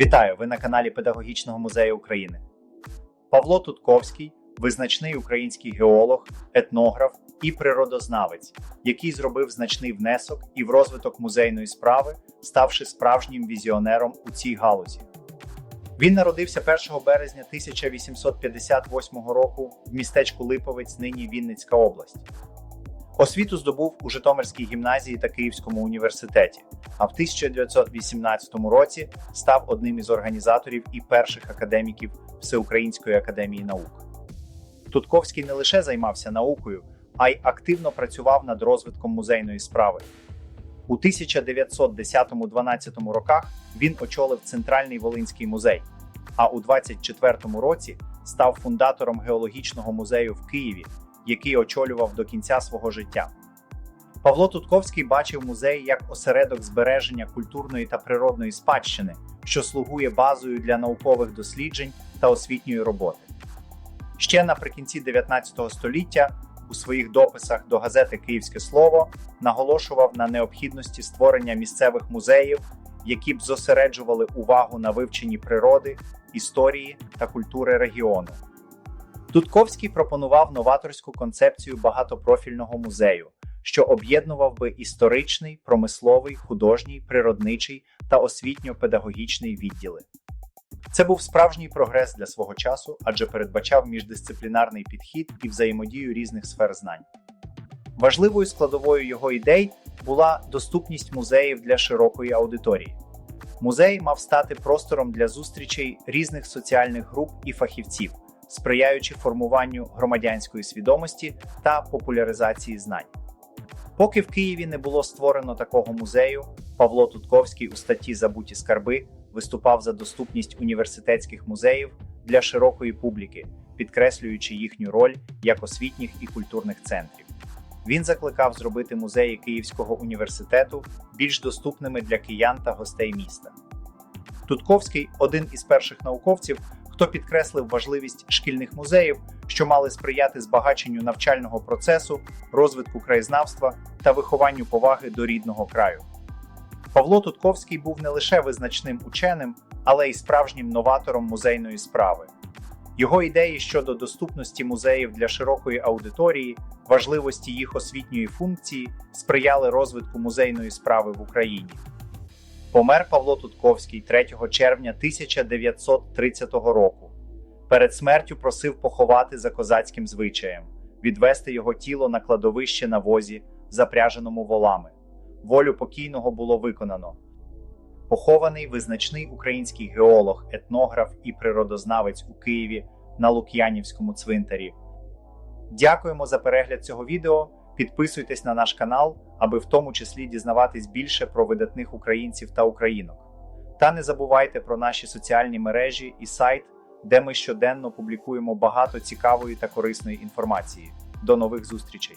Вітаю! Ви на каналі Педагогічного музею України. Павло Тутковський визначний український геолог, етнограф і природознавець, який зробив значний внесок і в розвиток музейної справи, ставши справжнім візіонером у цій галузі. Він народився 1 березня 1858 року в містечку Липовець, нині Вінницька область. Освіту здобув у Житомирській гімназії та Київському університеті, а в 1918 році став одним із організаторів і перших академіків Всеукраїнської академії наук. Тутковський не лише займався наукою, а й активно працював над розвитком музейної справи. У 1910-12 роках він очолив Центральний Волинський музей, а у 24-му році став фундатором геологічного музею в Києві, який очолював до кінця свого життя. Павло Тутковський бачив музей як осередок збереження культурної та природної спадщини, що слугує базою для наукових досліджень та освітньої роботи. Ще наприкінці 19 століття у своїх дописах до газети Київське Слово наголошував на необхідності створення місцевих музеїв, які б зосереджували увагу на вивченні природи, історії та культури регіону. Тутковський пропонував новаторську концепцію багатопрофільного музею, що об'єднував би історичний, промисловий, художній, природничий та освітньо-педагогічний відділи. Це був справжній прогрес для свого часу, адже передбачав міждисциплінарний підхід і взаємодію різних сфер знань. Важливою складовою його ідей була доступність музеїв для широкої аудиторії. Музей мав стати простором для зустрічей різних соціальних груп і фахівців, сприяючи формуванню громадянської свідомості та популяризації знань. Поки в Києві не було створено такого музею, Павло Тутковський у статті Забуті скарби виступав за доступність університетських музеїв для широкої публіки, підкреслюючи їхню роль як освітніх і культурних центрів. Він закликав зробити музеї Київського університету більш доступними для киян та гостей міста. Тутковський один із перших науковців, хто підкреслив важливість шкільних музеїв, що мали сприяти збагаченню навчального процесу, розвитку краєзнавства та вихованню поваги до рідного краю. Павло Тутковський був не лише визначним ученим, але й справжнім новатором музейної справи. Його ідеї щодо доступності музеїв для широкої аудиторії, важливості їх освітньої функції сприяли розвитку музейної справи в Україні. Помер Павло Тутковський 3 червня 1930 року. Перед смертю просив поховати за козацьким звичаєм, відвести його тіло на кладовище на возі, запряженому волами. Волю покійного було виконано. Похований визначний український геолог, етнограф і природознавець у Києві на Лук'янівському цвинтарі. Дякуємо за перегляд цього відео. Підписуйтесь на наш канал, аби в тому числі дізнаватись більше про видатних українців та українок. Та не забувайте про наші соціальні мережі і сайт, де ми щоденно публікуємо багато цікавої та корисної інформації. До нових зустрічей!